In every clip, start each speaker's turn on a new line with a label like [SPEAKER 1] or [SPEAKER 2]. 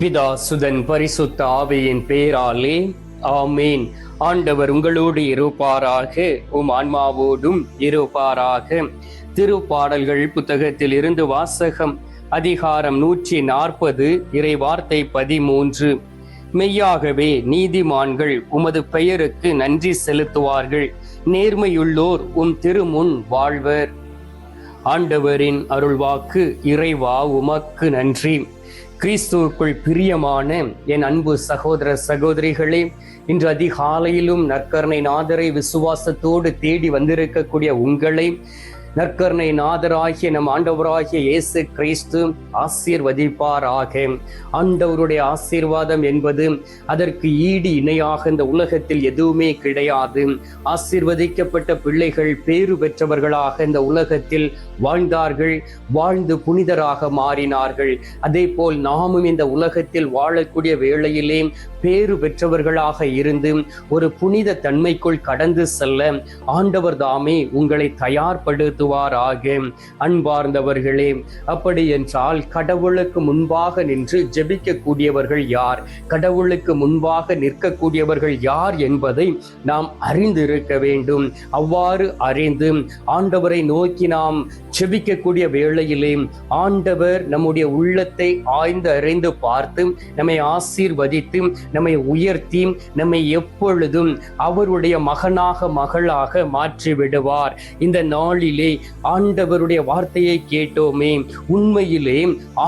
[SPEAKER 1] பிதா சுதன் பரிசுத்த ஆவியின் பேராலே ஆமேன். ஆண்டவர் உங்களோடு இருப்பாராக உம் ஆன்மாவோடும் இருப்பாராக. திருப்பாடல்கள் புத்தகத்தில் இருந்து வாசகம் அதிகாரம் நூற்றி நாற்பது இறை வார்த்தை பதிமூன்று. மெய்யாகவே நீதிமான்கள் உமது பெயருக்கு நன்றி செலுத்துவார்கள். நேர்மையுள்ளோர் உம் திருமுன் வாழ்வர். ஆண்டவரின் அருள்வாக்கு இறைவா உமக்கு நன்றி. கிறிஸ்துவுக்குள் பிரியமான என் அன்பு சகோதர சகோதரிகளே இன்று அதிகாலையிலும் நற்கருணை நாதரை விசுவாசத்தோடு தேடி வந்திருக்கக்கூடிய உங்களை நற்கருணை நாதராகிய நம் ஆண்டவராகிய இயேசு கிறிஸ்து ஆசீர்வதிப்பாராக. ஆண்டவருடைய ஆசீர்வாதம் என்பது அதற்கு ஈடு இணையாக இந்த உலகத்தில் எதுவுமே கிடையாது. ஆசீர்வதிக்கப்பட்ட பிள்ளைகள் பேறு பெற்றவர்களாக இந்த உலகத்தில் வாழ்ந்தார்கள் வாழ்ந்து புனிதராக மாறினார்கள். அதே போல் நாமும் இந்த உலகத்தில் வாழக்கூடிய வேளையிலே பேறு பெற்றவர்களாக இருந்து ஒரு புனித தன்மைக்குள் கடந்து செல்ல ஆண்டவர் தாமே உங்களை தயார்படுத்துவாராக. அன்பார்ந்தவர்களே அப்படி என்றால் கடவுளுக்கு முன்பாக நின்று ஜெபிக்கக்கூடியவர்கள் யார்? கடவுளுக்கு முன்பாக நிற்கக்கூடியவர்கள் யார் என்பதை நாம் அறிந்திருக்க வேண்டும். அவ்வாறு அறிந்து ஆண்டவரை நோக்கி நாம் செபிக்கக்கூடிய வேளையிலே ஆண்டவர் நம்முடைய உள்ளத்தை ஆய்ந்து அறிந்து பார்த்து நம்மை ஆசீர்வதித்து நம்மை உயர்த்தி நம்மை எப்பொழுதும் அவருடைய மகனாக மகளாக மாற்றி விடுவார் இந்த நாளிலே ஆண்டவருடைய வார்த்தையை கேட்டோமே. உண்மையிலே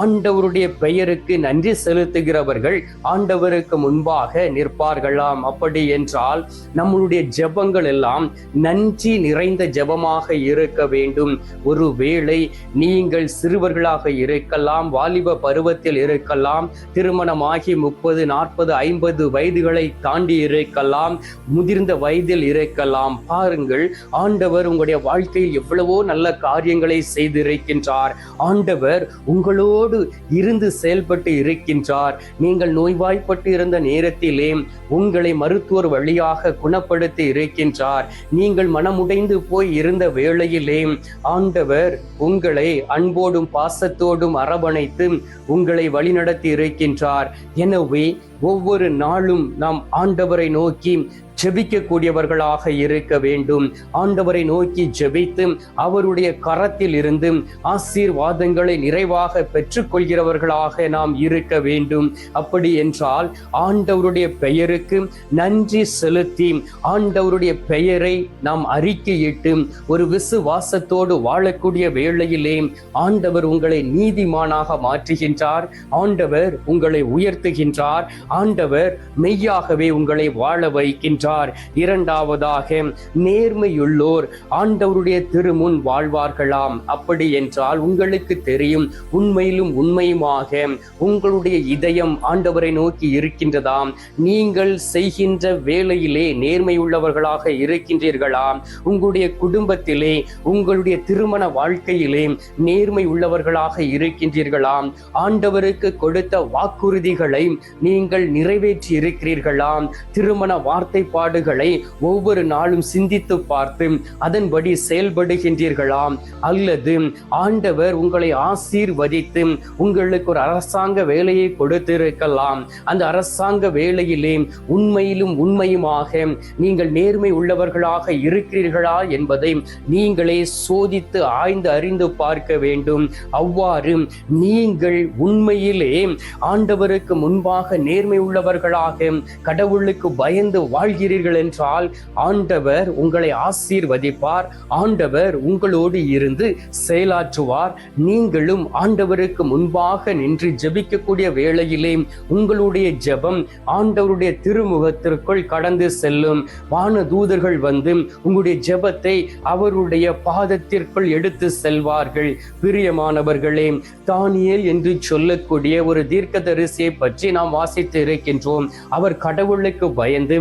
[SPEAKER 1] ஆண்டவருடைய பெயருக்கு நன்றி செலுத்துகிறவர்கள் ஆண்டவருக்கு முன்பாக நிற்பார்களாம். அப்படி என்றால் நம்மளுடைய ஜெபங்கள் எல்லாம் நன்றி நிறைந்த ஜெபமாக இருக்க வேண்டும். ஒருவேளை நீங்கள் சிறுவர்களாக இருக்கலாம் வாலிப பருவத்தில் இருக்கலாம் திருமணமாகி முப்பது நாற்பது ஐம்பது வயதுகளை தாண்டி இருக்கலாம் முதிர்ந்த வயதில் இருக்கலாம். பாருங்கள் ஆண்டவர் உங்களுடைய வாழ்க்கையில் எவ்வளவோ நல்ல காரியங்களை செய்திருக்கின்றார். ஆண்டவர் உங்களோடு இருந்து செயல்பட்டு இருக்கின்றார். நீங்கள் நோய்வாய்ப்பட்டு இருந்த நேரத்திலே உங்களை மருத்துவர் வழியாக குணப்படுத்தி இருக்கின்றார். நீங்கள் மனமுடைந்து போய் இருந்த வேளையிலே ஆண்டவர் உங்களை அன்போடும் பாசத்தோடும் அரவணைத்து உங்களை வழிநடத்தி இருக்கின்றார். எனவே ஒவ்வொரு நாளும் நாம் ஆண்டவரை நோக்கி ஜெபிக்கக்கூடியவர்களாக இருக்க வேண்டும். ஆண்டவரை நோக்கி ஜெபித்து அவருடைய கரத்தில் இருந்து ஆசீர்வாதங்களை நிறைவாக பெற்றுக்கொள்கிறவர்களாக நாம் இருக்க வேண்டும். அப்படி என்றால் ஆண்டவருடைய பெயருக்கு நன்றி செலுத்தி ஆண்டவருடைய பெயரை நாம் அறிக்கையிட்டு ஒரு விசுவாசத்தோடு வாழக்கூடிய வேளையிலே ஆண்டவர் உங்களை நீதிமானாக மாற்றுகின்றார். ஆண்டவர் உங்களை உயர்த்துகின்றார். ஆண்டவர் மெய்யாகவே உங்களை வாழ வைக்கின்றார். என்றார் இரண்டாவதாக நேர்மையுள்ளோர் ஆண்டவருடைய திருமுன் வாழ்வார்களாம். அப்படி என்றால் உங்களுக்கு தெரியும் உண்மையிலும் உண்மையுமாக உங்களுடைய இதயம் ஆண்டவரை நோக்கி இருக்கின்றதாம். நீங்கள் செய்கின்ற வேலையிலே நேர்மையுள்ளவர்களாக இருக்கின்றீர்களாம் உங்களுடைய குடும்பத்திலே உங்களுடைய திருமண வாழ்க்கையிலே நேர்மை உள்ளவர்களாக இருக்கின்றீர்களாம் ஆண்டவருக்கு கொடுத்த வாக்குறுதிகளை நீங்கள் நிறைவேற்றி இருக்கிறீர்களாம் திருமண வார்த்தை வார்த்தைப்பாடுகளை ஒவ்வொரு நாளும் சிந்தித்து பார்த்து அதன்படி செயல்படுகின்றீர்களாம். அல்லது ஆண்டவர் உங்களை ஆசீர்வதித்து உங்களுக்கு ஒரு அரசாங்க வேலையை கொடுத்திருக்கலாம். அந்த அரசாங்க வேலையிலே உண்மையிலும் உண்மையுமாக நீங்கள் நேர்மை உள்ளவர்களாக இருக்கிறீர்களா என்பதை நீங்களே சோதித்து ஆய்ந்து அறிந்து பார்க்க வேண்டும். அவ்வாறு நீங்கள் உண்மையிலே ஆண்டவருக்கு முன்பாக நேர்மை உள்ளவர்களாக கடவுளுக்கு பயந்து வாழ்கிற வாழ்கிறீர்கள் என்றால் ஆண்டவர் உங்களை ஆசீர்வதிப்பார். ஆண்டவர் உங்களோடு இருந்து செயலாற்றுவார். நீங்களும் ஆண்டவருக்கு முன்பாக நின்று ஜபிக்கக்கூடிய வேளையிலே உங்களுடைய ஜபம் ஆண்டவருடைய திருமுகத்திற்குள் கடந்து செல்லும். வான தூதர்கள் வந்து உங்களுடைய ஜபத்தை அவருடைய பாதத்திற்குள் எடுத்து செல்வார்கள். பிரியமானவர்களே தானியல் என்று சொல்லக்கூடிய ஒரு தீர்க்கதரிசியை பற்றி நாம் வாசித்து இருக்கின்றோம். அவர் கடவுளுக்கு பயந்து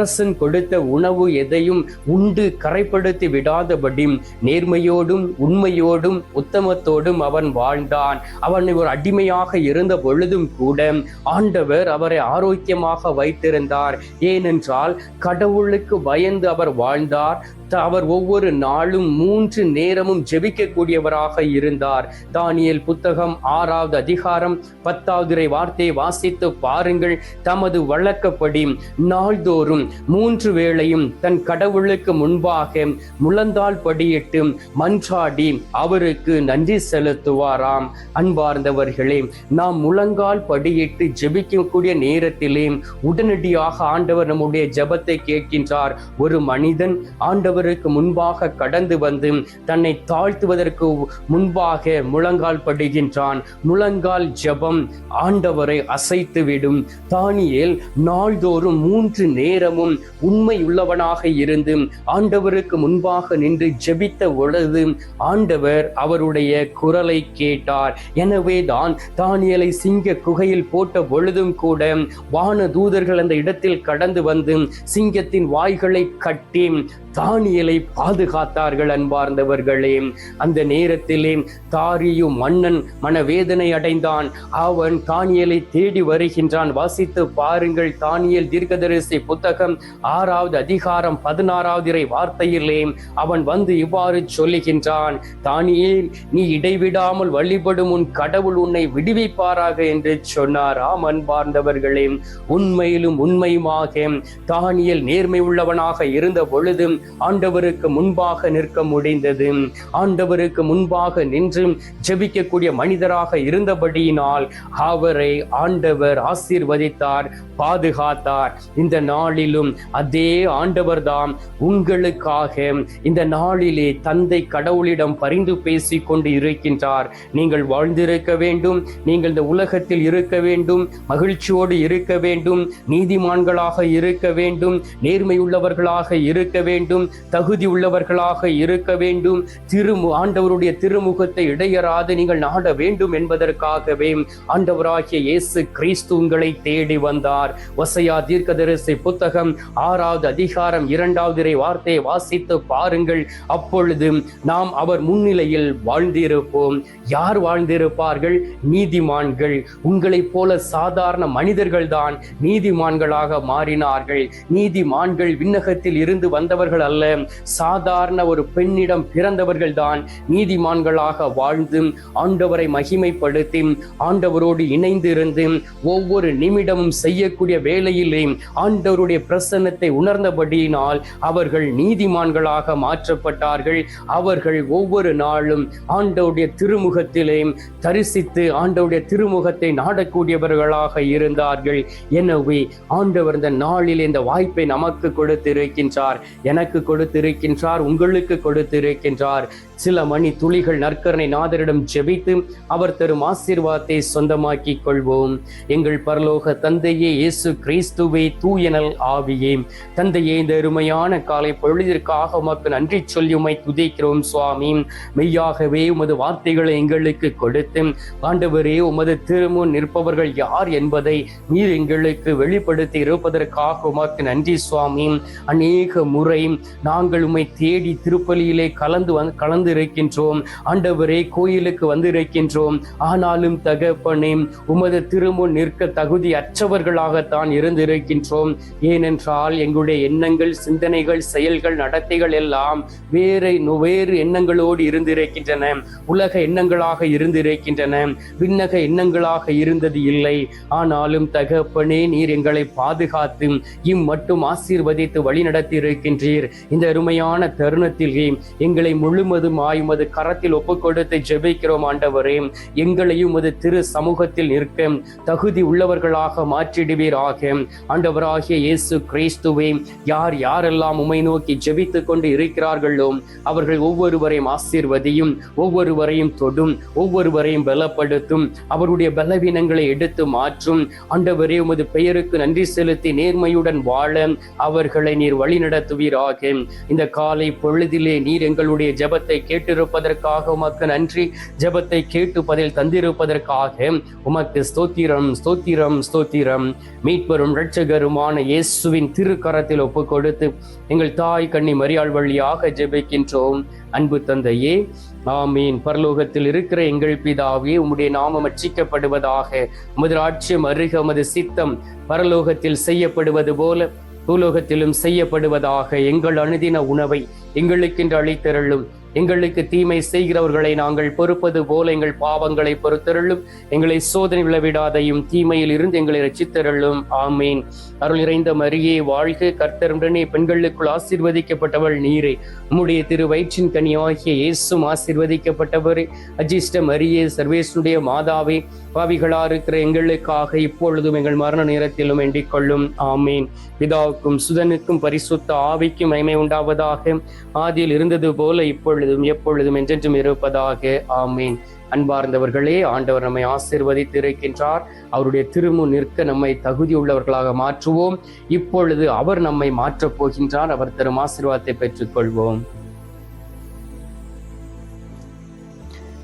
[SPEAKER 1] அரசன் கொடுத்த உணவு எதையும் உண்டு கரைப்படுத்தி விடாதபடி நேர்மையோடும் உண்மையோடும் உத்தமத்தோடும் அவன் வாழ்ந்தான். அவன் ஒரு அடிமையாக இருந்த பொழுதும் கூட ஆண்டவர் அவரை ஆரோக்கியமாக வைத்திருந்தார். ஏனென்றால் கடவுளுக்கு பயந்து அவர் வாழ்ந்தார். அவர் ஒவ்வொரு நாளும் மூன்று நேரமும் ஜெபிக்கக்கூடியவராக இருந்தார். தானியல் புத்தகம் ஆறாவது அதிகாரம் பத்தாவது வார்த்தையை வாசித்து பாருங்கள். தமது வழக்கப்படி நாள்தோறும் மூன்று வேளையும் தன் கடவுளுக்கு முன்பாக முழந்தால் படியிட்டு மன்றாடி அவருக்கு நன்றி செலுத்துவாராம். அன்பார்ந்தவர்களே நாம் முழங்கால் படியிட்டு ஜெபிக்கக்கூடிய நேரத்திலே உடனடியாக ஆண்டவர் நம்முடைய ஜபத்தை கேட்கின்றார். ஒரு மனிதன் ஆண்டவர் ஆண்டவருக்கு முன்பாக கடந்து வந்து தன்னை தாழ்த்துவதற்கு முன்பாக முழங்கால் படுகின்றான். முழங்கால் ஜபம் ஆண்டவரை அசைத்துவிடும் தானியேல் நாள்தோறும் மூன்று நேரமும் உண்மை உள்ளவனாக இருந்து ஆண்டவருக்கு முன்பாக நின்று ஜெபித்த பொழுது ஆண்டவர் அவருடைய குரலை கேட்டார். எனவே தான் தானியலை சிங்க குகையில் போட்ட பொழுதும் கூட வான தூதர்கள் அந்த இடத்தில் கடந்து வந்து சிங்கத்தின் வாய்களை கட்டி தானிய தானியலை பாதுகாத்தார்கள் அன்பார்ந்தவர்களே. அந்த நேரத்திலே தாரியு மன்னன் மனவேதனை அடைந்தான். அவன் தானியலை தேடி வருகின்றான். வாசித்து பாருங்கள். தானியல் தீர்க்கதரிசி புத்தகம் ஆறாவது அதிகாரம் பதினாறாவது இறை வார்த்தையிலே அவன் வந்து இவ்வாறு சொல்லுகின்றான். தானியே நீ இடைவிடாமல் வழிபடும் உன் கடவுள் உன்னை விடுவிப்பாராக என்று சொன்னார் ஆம் அன்பார்ந்தவர்களே. உண்மையிலும் உண்மையுமாக தானியல் நேர்மை உள்ளவனாக இருந்த பொழுது ஆண்டவருக்கு முன்பாக நிற்க முடிந்தது. ஆண்டவருக்கு முன்பாக நின்று ஜெபிக்கக்கூடிய மனிதராக இருந்தபடியினால் அவரை ஆண்டவர் ஆசீர்வதித்தார் பாதுகாத்தார். இந்த நாளிலும் அதே ஆண்டவர்தாம் உங்களுக்காக இந்த நாளிலே தந்தை கடவுளிடம் பரிந்து பேசிக் கொண்டு இருக்கின்றார். நீங்கள் வாழ்ந்திருக்க வேண்டும் நீங்கள் இந்த உலகத்தில் இருக்க வேண்டும் மகிழ்ச்சியோடு இருக்க வேண்டும் நீதிமான்களாக இருக்க வேண்டும் நேர்மையுள்ளவர்களாக இருக்க வேண்டும் தகுதி உள்ளவர்களாக இருக்க வேண்டும். திரு ஆண்டவருடைய திருமுகத்தை இடையறாது நீங்கள் நாட வேண்டும் என்பதற்காகவே ஆண்டவராகிய இயேசு கிறிஸ்து உங்களை தேடி வந்தார். வசையா தீர்க்கதரிசி புத்தகம் ஆறாவது அதிகாரம் இரண்டாவது இறை வார்த்தையை வாசித்து பாருங்கள். அப்பொழுது நாம் அவர் முன்னிலையில் வாழ்ந்திருப்போம். யார் வாழ்ந்திருப்பார்கள்? நீதிமான்கள். உங்களைப் போல சாதாரண மனிதர்கள் தான் நீதிமான்களாக மாறினார்கள். நீதிமான்கள் விண்ணகத்தில் இருந்து வந்தவர்கள் அல்ல. சாதாரண ஒரு பெண்ணிடம் பிறந்தவர்கள் தான் நீதிமான்களாக வாழ்ந்து ஆண்டவரை மகிமைப்படுத்தி ஆண்டவரோடு இணைந்து இருந்து ஒவ்வொரு நிமிடமும் செய்யக்கூடிய வேலையிலே ஆண்டவருடைய பிரசன்னத்தை உணர்ந்தபடியினால் அவர்கள் நீதிமான்களாக மாற்றப்பட்டார்கள். அவர்கள் ஒவ்வொரு நாளும் ஆண்டவுடைய திருமுகத்திலே தரிசித்து ஆண்டவுடைய திருமுகத்தை நாடக்கூடியவர்களாக இருந்தார்கள். எனவே ஆண்டவர் இந்த நாளில் இந்த வாய்ப்பை நமக்கு கொடுத்திருக்கின்றார். எனக்கு கொடுத்திருக்கின்றார் உங்களுக்கு கொடுத்திருக்கின்றார். சில மணி துளிகள் நற்கரணை நாதரிடம் ஜெபித்து அவர் தரும் ஆசீர்வாதத்தை சொந்தமாக்கி கொள்வோம். எங்கள் பரலோக தந்தையே இயேசு கிறிஸ்துவே தூயனல் ஆவியே. தந்தையே இந்த அருமையான காலை பொழுதிற்காக உமக்கு நன்றி சொல்லி உமை துதிக்கிறோம் சுவாமி. மெய்யாகவே உமது வார்த்தைகளை எங்களுக்கு கொடுத்து ஆண்டவரே உமது திருமுன் நிற்பவர்கள் யார் என்பதை நீர் எங்களுக்கு வெளிப்படுத்தி இருப்பதற்காக உமக்கு நன்றி சுவாமி. அநேக முறை நான் நாங்கள் உம்மை தேடி திருப்பலியிலே கலந்து வந்து கலந்து இருக்கின்றோம் ஆண்டவரே கோயிலுக்கு வந்து இருக்கின்றோம் ஆனாலும் தகப்பனே உமது திருமுன் நிற்க தகுதி அற்றவர்களாகத்தான் இருந்திருக்கின்றோம். ஏனென்றால் எங்களுடைய எண்ணங்கள் சிந்தனைகள் செயல்கள் நடத்தைகள் எல்லாம் வேறு வேறு எண்ணங்களோடு இருந்திருக்கின்றன. உலக எண்ணங்களாக இருந்திருக்கின்றன. விண்ணக எண்ணங்களாக இருந்தது இல்லை. ஆனாலும் தகப்பனே நீர் எங்களை பாதுகாத்து இம்மட்டும் ஆசீர்வதித்து வழிநடத்தி இருக்கின்றீர் இந்த அருமையான தருணத்திலே எங்களை முழுமதும் ஆயுமது கரத்தில் ஒப்பு கொடுத்து ஜெபிக்கிறோம் ஆண்டவரே. எங்களையும் அது திரு சமூகத்தில் நிற்க தகுதி உள்ளவர்களாக மாற்றிடுவீராக. ஆண்டவராகிய இயேசு கிறிஸ்துவே யார் யாரெல்லாம் உமை நோக்கி ஜெபித்து கொண்டு இருக்கிறார்களோ அவர்கள் ஒவ்வொருவரையும் ஆசீர்வதியும் ஒவ்வொருவரையும் தொடும் ஒவ்வொருவரையும் பலப்படுத்தும் அவருடைய பலவீனங்களை எடுத்து மாற்றும். ஆண்டவரே உமது பெயருக்கு நன்றி செலுத்தி நேர்மையுடன் வாழ அவர்களை நீர் வழி நடத்துவீராக இந்த காலை பொழுதிலே நீர் எங்களுடைய ஜபத்தை கேட்டிருப்பதற்காக உமக்கு நன்றி. ஜெபத்தை கேட்டு பதில் தந்திருப்பதற்காக உமக்கு ஸ்தோத்திரம் ஸ்தோத்திரம் ஸ்தோத்திரம். மீட்பெரும் இரட்சகருமான இயேசுவின் திருக்கரத்தில் ஒப்பு கொடுத்து எங்கள் தாய் கண்ணி மரியாள் வழியாக ஜெபிக்கின்றோம். அன்பு தந்தையே ஆமீன். பரலோகத்தில் இருக்கிற எங்கள் பிதாவே உம்முடைய நாமம் அச்சிக்கப்படுவதாக உமது ராட்சியம் அருக உமது சித்தம் பரலோகத்தில் செய்யப்படுவது போல பூலோகத்திலும் செய்யப்படுவதாக எங்கள் அணுதின உணவை எங்களுக்கென்று அளித்தருளும். எங்களுக்கு தீமை செய்கிறவர்களை நாங்கள் பொறுப்பது போல எங்கள் பாவங்களை பொறுத்தருளும். எங்களை சோதனை விழவிடாதையும் தீமையில் இருந்து எங்களை ரசித்தருளும் ஆமீன். அருள் நிறைந்த மரியே வாழ்க கர்த்தருடனே. பெண்களுக்குள் ஆசீர்வதிக்கப்பட்டவள் நீரே. உம்முடைய திரு வயிற்றின் கனியாகிய இயேசும் ஆசீர்வதிக்கப்பட்டவரே. அஜிஷ்ட மரியே சர்வேசுடைய மாதாவே பாவிகளா இருக்கிற எங்களுக்காக இப்பொழுதும் எங்கள் மரண நேரத்திலும் வேண்டிக் கொள்ளும். ஆமீன். பிதாவுக்கும் சுதனுக்கும் பரிசுத்த ஆவிக்கும் மகிமை உண்டாவதாக. ஆதியில் இருந்தது போல இப்பொழுது இப்பொழுதும் எப்பொழுதும் என்றென்றும் இருப்பதாக. ஆமீன். அன்பார்ந்தவர்களே ஆண்டவர் நம்மை ஆசிர்வதித்து இருக்கின்றார் அவருடைய திருமு நிற்க நம்மை தகுதியுள்ளவர்களாக மாற்றுவோம். இப்பொழுது அவர் நம்மை மாற்றப் போகின்றார். அவர் தரும் ஆசீர்வாதத்தை பெற்றுக்கொள்வோம்.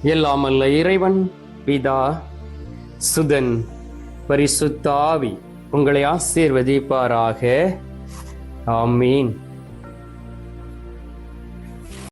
[SPEAKER 1] எல்லாமல்ல இறைவன் பிதா சுதன் பரிசுத்தாவி உங்களை ஆசீர்வதிப்பாராக. ஆமீன்.